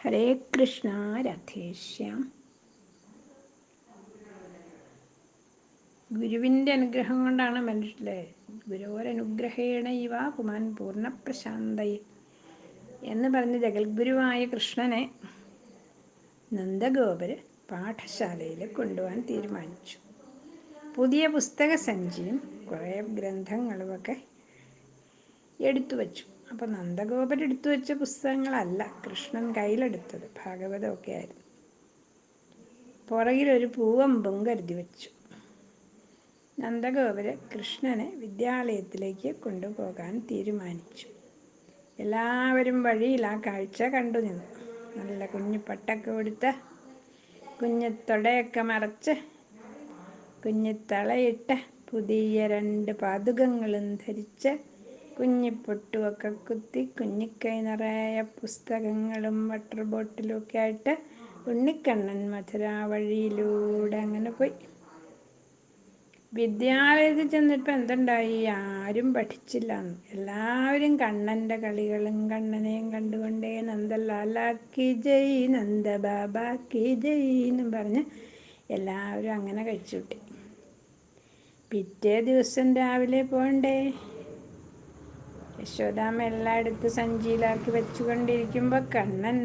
ഹരേ കൃഷ്ണ രഥേശ്യാം ഗുരുവിന്റെ അനുഗ്രഹം കൊണ്ടാണ് മനുഷ്യരെ ഗുരുവോരനുഗ്രഹേണ ഇവ പുമാൻ പൂർണപ്രശാന്തയെ എന്ന് പറഞ്ഞ് ജഗൽഗുരുവായ കൃഷ്ണനെ നന്ദഗോപര് പാഠശാലയിൽ കൊണ്ടുപോകാൻ തീരുമാനിച്ചു. പുതിയ പുസ്തക സഞ്ചിയും കുറേ ഗ്രന്ഥങ്ങളുമൊക്കെ എടുത്തു വച്ചു അപ്പോൾ നന്ദഗോപൻ എടുത്തു വെച്ച പുസ്തകങ്ങളല്ല കൃഷ്ണൻ കയ്യിലെടുത്തത്. ഭാഗവതമൊക്കെ ആയിരുന്നു. പുറകിലൊരു പൂവമ്പും കരുതി വെച്ചു. നന്ദഗോപര് കൃഷ്ണനെ വിദ്യാലയത്തിലേക്ക് കൊണ്ടുപോകാൻ തീരുമാനിച്ചു. എല്ലാവരും വഴിയിൽ ആ കാഴ്ച കണ്ടു നിന്നു. നല്ല കുഞ്ഞു പട്ടൊക്കെ കൊടുത്ത് കുഞ്ഞു തൊടയൊക്കെ മറച്ച് കുഞ്ഞു തളയിട്ട് പുതിയ രണ്ട് പാതുകങ്ങളും ധരിച്ച് കുഞ്ഞിപ്പൊട്ടുമൊക്കെ കുത്തി കുഞ്ഞിക്കൈ നിറയെ പുസ്തകങ്ങളും വാട്ടർ ബോട്ടിലും ഒക്കെ ആയിട്ട് ഉണ്ണിക്കണ്ണൻ മധുര വഴിയിലൂടെ അങ്ങനെ പോയി. വിദ്യാലയത്തിൽ ചെന്നിപ്പോൾ എന്തുണ്ടായി? ആരും പഠിച്ചില്ല എല്ലാവരും കണ്ണന്റെ കളികളും കണ്ണനെയും കണ്ടുകൊണ്ടേ നന്ദലാലാക്കി ജയ് നന്ദ ബാബാക്കി ജയ് എന്നും പറഞ്ഞ് എല്ലാവരും അങ്ങനെ കഴിച്ചു കിട്ടി പിറ്റേ ദിവസം രാവിലെ പോകണ്ടേ യശോദാമ്മ എല്ലായിടത്തും സഞ്ചിയിലാക്കി വെച്ചുകൊണ്ടിരിക്കുമ്പോൾ കണ്ണൻ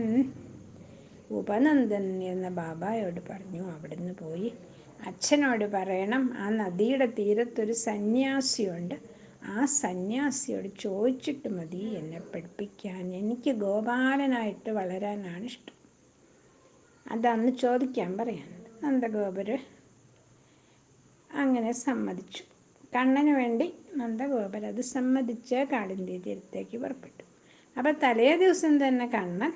ഉപനന്ദൻ എന്ന ബാബായോട് പറഞ്ഞു അവിടുന്ന് പോയി അച്ഛനോട് പറയണം ആ നദിയുടെ തീരത്തൊരു സന്യാസിയുണ്ട്. ആ സന്യാസിയോട് ചോദിച്ചിട്ട് മതി എന്നെ പഠിപ്പിക്കാൻ. എനിക്ക് ഗോപാലനായിട്ട് വളരാനാണ് ഇഷ്ടം. അതന്ന് ചോദിക്കാൻ പറയാൻ നന്ദഗോപര് അങ്ങനെ സമ്മതിച്ചു. കണ്ണന് വേണ്ടി നന്ദഗോപർ അത് സമ്മതിച്ച് കാടിന്റെ തീരത്തേക്ക് പുറപ്പെട്ടു. അപ്പം തലേ ദിവസം തന്നെ കണ്ണൻ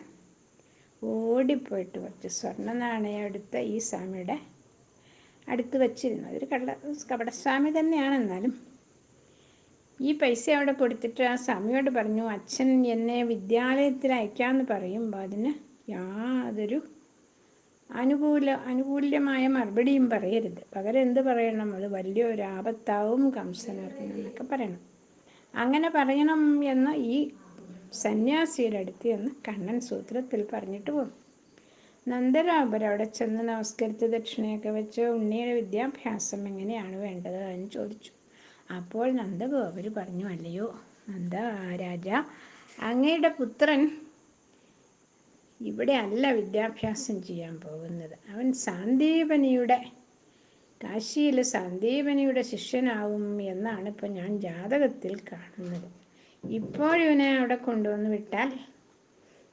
ഓടിപ്പോയിട്ട് കുറച്ച് സ്വർണ നാണയം എടുത്ത് ഈ സ്വാമിയുടെ അടുത്ത് വച്ചിരുന്നു. അതൊരു കള്ള കപടസ്വാമി തന്നെയാണ് എന്നാലും ഈ പൈസ അവിടെ കൊടുത്തിട്ട് ആ സ്വാമിയോട് പറഞ്ഞു അച്ഛൻ എന്നെ വിദ്യാലയത്തിൽ അയക്കാമെന്ന് പറയുമ്പോൾ അതിന് യാതൊരു അനുകൂല അനുകൂല്യമായ മറുപടിയും പറയരുത്. പകരം എന്ത് പറയണം? അത് വലിയൊരു ആപത്താവും എന്നൊക്കെ പറയണം. അങ്ങനെ പറയണം എന്ന് ഈ സന്യാസിയുടെ അടുത്ത് എന്ന് കണ്ണൻ സൂത്രത്തിൽ പറഞ്ഞിട്ട് പോകും നന്ദരാബർ അവിടെ ചെന്ന് നമസ്കരിച്ച് ദക്ഷിണയൊക്കെ വെച്ച് ഉണ്ണിയുടെ വിദ്യാഭ്യാസം എങ്ങനെയാണ് വേണ്ടത് എന്ന് ചോദിച്ചു. അപ്പോൾ നന്ദഗോപര് പറഞ്ഞു അല്ലയോ നന്ദ രാജ അങ്ങയുടെ പുത്രൻ ഇവിടെ അല്ല വിദ്യാഭ്യാസം ചെയ്യാൻ പോകുന്നത്. അവൻ സാന്ദീപനിയുടെ കാശിയിൽ സാന്ദീപനിയുടെ ശിഷ്യനാവും എന്നാണ് ഇപ്പോൾ ഞാൻ ജാതകത്തിൽ കാണുന്നത്. ഇപ്പോഴിവനെ അവിടെ കൊണ്ടുവന്ന് വിട്ടാൽ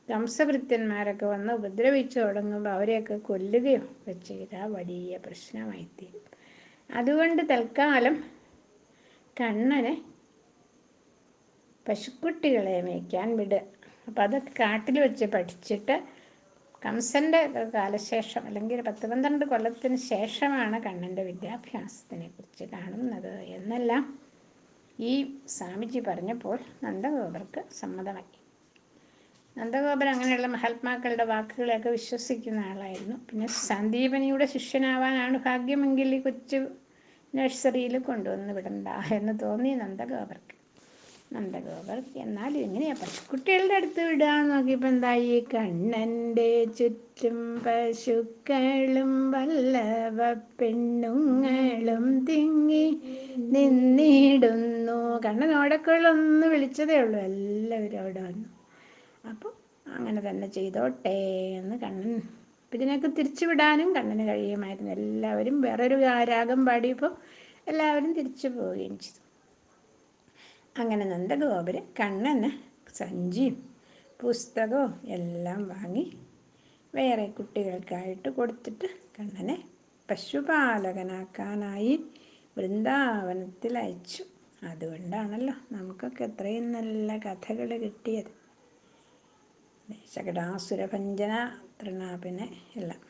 കംസഭൃത്യന്മാരൊക്കെ വന്ന് ഉപദ്രവിച്ചു തുടങ്ങുമ്പോൾ അവരെയൊക്കെ കൊല്ലുകയോ ഒക്കെ ചെയ്താൽ വലിയ പ്രശ്നമായിത്തീരും അതുകൊണ്ട് തൽക്കാലം കണ്ണനെ പശുക്കുട്ടികളെ മേയ്ക്കാൻ വിടുക അപ്പോൾ അതൊക്കെ കാട്ടിൽ വെച്ച് പഠിച്ചിട്ട് കംസന്റെ കാലശേഷം അല്ലെങ്കിൽ പത്ത് പന്ത്രണ്ട് കൊല്ലത്തിന് ശേഷമാണ് കണ്ണന്റെ വിദ്യാഭ്യാസത്തിനെ കുറിച്ച് കാണുന്നത്. എന്നെല്ലാം ഈ സ്വാമിജി പറഞ്ഞപ്പോൾ നന്ദഗോപർക്ക് സമ്മതമായി. നന്ദഗോപർ അങ്ങനെയുള്ള മഹാത്മാക്കളുടെ വാക്കുകളെയൊക്കെ വിശ്വസിക്കുന്ന ആളായിരുന്നു. പിന്നെ സന്ദീപനിയുടെ ശിഷ്യനാവാനാണ് ഭാഗ്യമെങ്കിൽ ഈ കൊച്ചു നഴ്സറിയിൽ കൊണ്ടുവന്ന് വിടണ്ട എന്ന് തോന്നി നന്ദഗോപർക്ക്. നന്ദഗോപർ എന്നാൽ എങ്ങനെയാ പശുക്കുട്ടികളുടെ അടുത്ത് വിടാൻ നോക്കിയപ്പോൾ എന്തായി? കണ്ണന്റെ ചുറ്റും പശുക്കളും വല്ലവ പെണ്ണുങ്ങളും തിങ്ങി നിന്നിടുന്നു. കണ്ണൻ ഓടക്കുള്ളൊന്ന് വിളിച്ചതേ ഉള്ളൂ. എല്ലാവരും അവിടെ വന്നു. അപ്പോൾ അങ്ങനെ തന്നെ ചെയ്തോട്ടെ എന്ന് കണ്ണൻ ഇതിനൊക്കെ തിരിച്ചുവിടാനും കണ്ണന് കഴിയുമായിരുന്നു. എല്ലാവരും വേറൊരു രാഗം പാടിയപ്പോൾ എല്ലാവരും തിരിച്ചു പോവുകയും ചെയ്തു. അങ്ങനെ നന്ദഗോപര് കണ്ണന് സഞ്ചിയും പുസ്തകവും എല്ലാം വാങ്ങി വേറെ കുട്ടികൾക്കായിട്ട് കൊടുത്തിട്ട് കണ്ണനെ പശുപാലകനാക്കാനായി വൃന്ദാവനത്തിൽ അയച്ചു. അതുകൊണ്ടാണല്ലോ നമുക്കൊക്കെ എത്രയും നല്ല കഥകൾ കിട്ടിയത്. ശകടാസുരഭഞ്ജന തൃണാപിനെ എല്ലാം.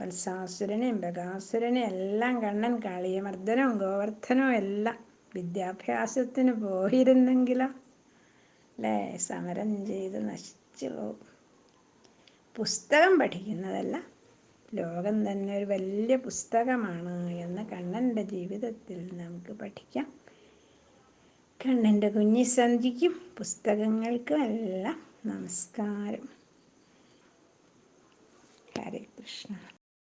വത്സാസുരനെയും ബകാസുരനെയും എല്ലാം കണ്ണൻ കാളിയമർദ്ദനവും ഗോവർദ്ധനവും എല്ലാം വിദ്യാഭ്യാസത്തിന് പോയിരുന്നെങ്കിലോ? അല്ലേ സമരം ചെയ്ത് നശിച്ചു പോകും പുസ്തകം പഠിക്കുന്നതല്ല ലോകം തന്നെ ഒരു വലിയ പുസ്തകമാണ് എന്ന് കണ്ണന്റെ ജീവിതത്തിൽ നമുക്ക് പഠിക്കാം. കണ്ണന്റെ കുഞ്ഞിസന്ധിക്കും പുസ്തകങ്ങൾക്കും എല്ലാം നമസ്കാരം. ഹരേ കൃഷ്ണ.